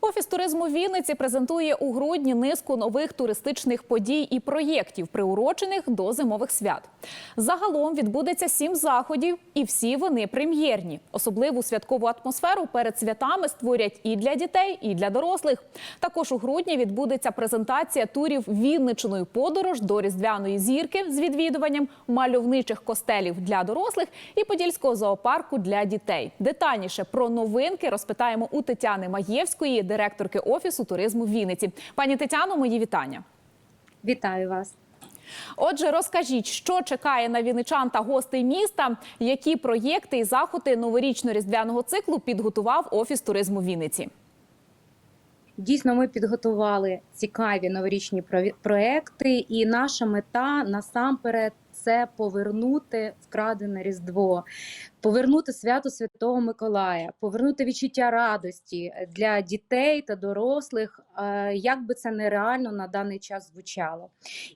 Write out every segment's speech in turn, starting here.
Офіс туризму Вінниці презентує у грудні низку нових туристичних подій і проєктів, приурочених до зимових свят. Загалом відбудеться сім заходів, і всі вони прем'єрні. Особливу святкову атмосферу перед святами створять і для дітей, і для дорослих. Також у грудні відбудеться презентація турів Вінничиною подорож до різдвяної зірки з відвідуванням мальовничих костелів для дорослих і подільського зоопарку для дітей. Детальніше про новинки розпитаємо у Тетяни Маєвської, директорки офісу туризму Вінниці. Пані Тетяно, мої вітання. Вітаю вас. Отже, розкажіть, що чекає на вінничан та гостей міста, які проєкти і заходи новорічно-різдвяного циклу підготував офіс туризму Вінниці. Дійсно, ми підготували цікаві новорічні проекти, і наша мета насамперед це повернути вкрадене Різдво, повернути свято Святого Миколая, повернути відчуття радості для дітей та дорослих, як би це нереально на даний час звучало.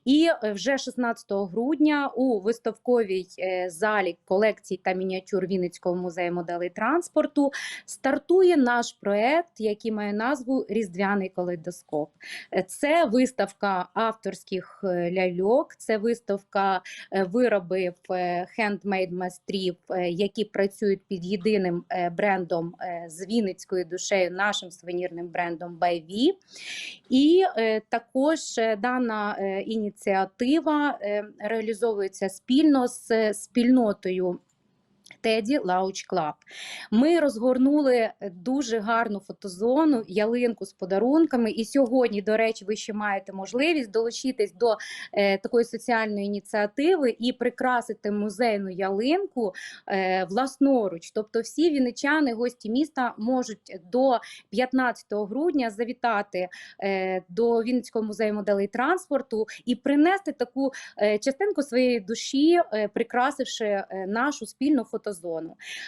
І е, вже 16 грудня у виставковій е, залі колекцій та мініатюр Вінницького музею моделей транспорту стартує наш проект, який має назву Різдвяний калейдоскоп. Е, Це виставка авторських е, ляльок, це виставка е, виробів е, хендмейд майстрів, е, які працюють під єдиним е, брендом е, з Вінницькою душею, нашим сувенірним брендом Байві. І е, також е, дана е, ініціатива реалізовується спільно з спільнотою. Теді Лауч Клаб. Ми розгорнули е, дуже гарну фотозону, ялинку з подарунками. І сьогодні, до речі, ви ще маєте можливість долучитись до е, такої соціальної ініціативи і прикрасити музейну ялинку е, власноруч. Тобто, всі вінничани, гості міста можуть до 15 грудня завітати е, до Вінницького музею моделей транспорту і принести таку е, частинку своєї душі, е, прикрасивши е, нашу спільну фотозону.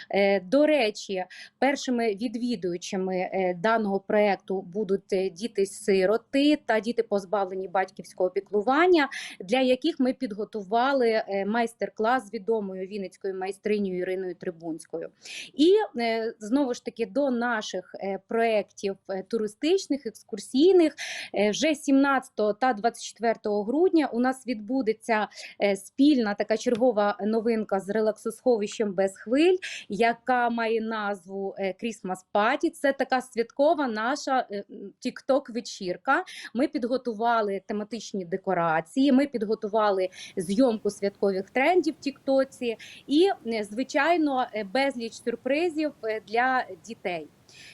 Е, До речі, першими відвідувачами е, даного проекту будуть е, діти-сироти та діти, позбавлені батьківського піклування, для яких ми підготували майстер-клас з відомою вінницькою майстринею Іриною Трибунською. І знову ж таки до наших проєктів туристичних, екскурсійних вже 17 та 24 грудня у нас відбудеться спільна така чергова новинка з релаксосховищем без хвиль, яка має назву Крісмас Christmas Party. Це така святкова наша тікток вечірка. Ми підготували тематичні декорації. Ми підготували зйомку святкових трендів в Тіктоці і, е, звичайно, е, безліч сюрпризів е, для дітей.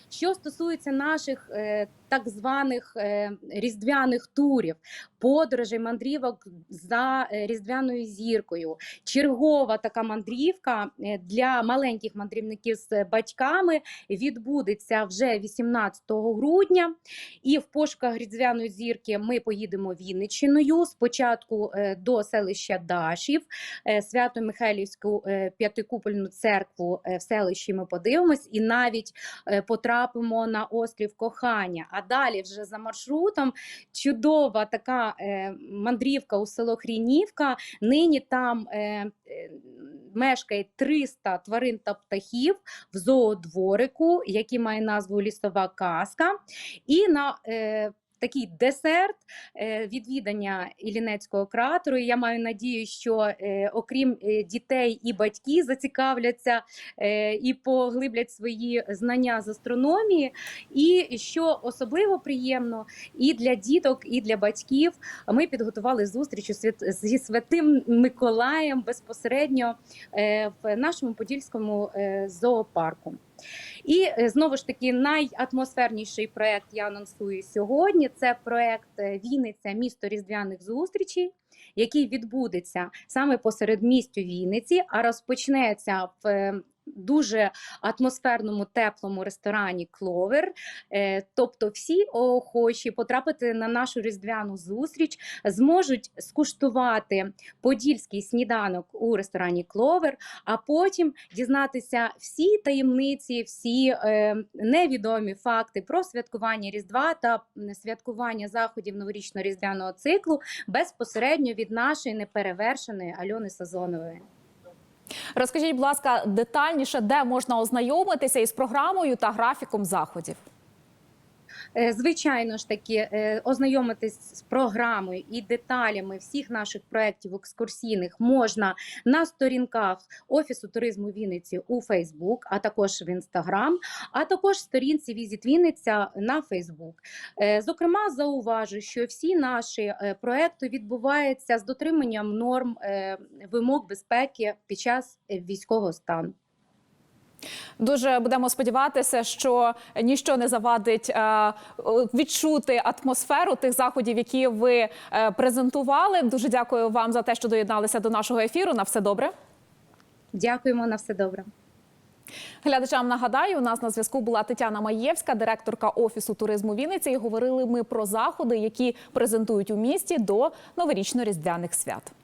Що стосується наших е, так званих е, різдвяних турів, подорожей, мандрівок за е, різдвяною зіркою, чергова така мандрівка для маленьких мандрівників з батьками відбудеться вже 18 грудня. І в пошуках різдвяної зірки ми поїдемо Вінниччиною. Спочатку до селища Дашів, Свято-Михайлівську п'ятикупольну церкву в селищі ми подивимось, і навіть е, потрапимо на острів Кохання. А далі вже за маршрутом чудова така е, мандрівка у село Хрінівка. Нині там е, е, мешкає 300 тварин та птахів в зоодворику, який має назву Лісова казка. І на е, Такий десерт е, відвідання Іллінецького кратеру. Я маю надію, що е, окрім е, дітей і батьки зацікавляться і поглиблять свої знання з астрономії. І що особливо приємно, і для діток, і для батьків ми підготували зустріч зі святим Миколаєм безпосередньо в нашому подільському зоопарку. І е, знову ж таки найатмосферніший проект я анонсую сьогодні. Це проект е, Вінниця місто різдвяних зустрічей, який відбудеться саме посеред містю Вінниці, а розпочнеться в е, дуже атмосферному теплому ресторані Кловер. Е, Тобто, всі охочі потрапити на нашу різдвяну зустріч зможуть скуштувати подільський сніданок у ресторані Кловер, а потім дізнатися всі таємниці, всі е, невідомі факти про святкування Різдва та святкування заходів новорічно-різдвяного циклу безпосередньо від нашої неперевершеної Альони Сазонової. Розкажіть, будь ласка, детальніше, де можна ознайомитися із програмою та графіком заходів. Е, Звичайно ж таки, е, ознайомитись з програмою і деталями всіх наших проєктів екскурсійних можна на сторінках Офісу туризму Вінниці у Фейсбук, а також в Інстаграм, а також сторінці Візит Вінниця на Фейсбук. Е, Зокрема, зауважу, що всі наші проекти відбуваються з дотриманням норм вимог безпеки під час військового стану. Дуже будемо сподіватися, що ніщо не завадить е, відчути атмосферу тих заходів, які ви е, презентували. Дуже дякую вам за те, що доєдналися до нашого ефіру. На все добре. Дякуємо на все добре. Глядачам нагадаю, у нас на зв'язку була Тетяна Маєвська, директорка офісу туризму Вінниці. І говорили ми про заходи, які презентують у місті до новорічно-різдвяних свят.